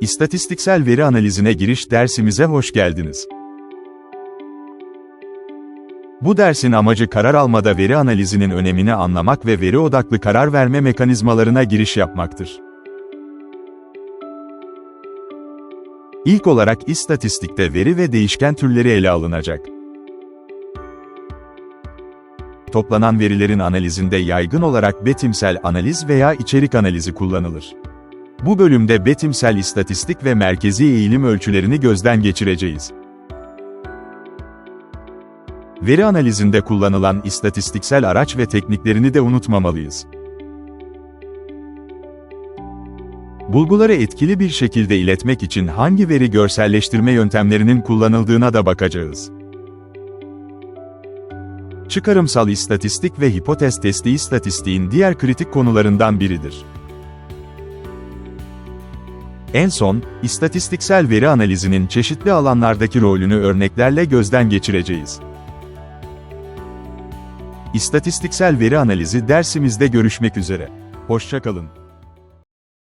İstatistiksel veri analizine giriş dersimize hoş geldiniz. Bu dersin amacı karar almada veri analizinin önemini anlamak ve veri odaklı karar verme mekanizmalarına giriş yapmaktır. İlk olarak istatistikte veri ve değişken türleri ele alınacak. Toplanan verilerin analizinde yaygın olarak betimsel analiz veya içerik analizi kullanılır. Bu bölümde betimsel istatistik ve merkezi eğilim ölçülerini gözden geçireceğiz. Veri analizinde kullanılan istatistiksel araç ve tekniklerini de unutmamalıyız. Bulguları etkili bir şekilde iletmek için hangi veri görselleştirme yöntemlerinin kullanıldığına da bakacağız. Çıkarımsal istatistik ve hipotez testi istatistiğin diğer kritik konularından biridir. En son, istatistiksel veri analizinin çeşitli alanlardaki rolünü örneklerle gözden geçireceğiz. İstatistiksel veri analizi dersimizde görüşmek üzere. Hoşçakalın.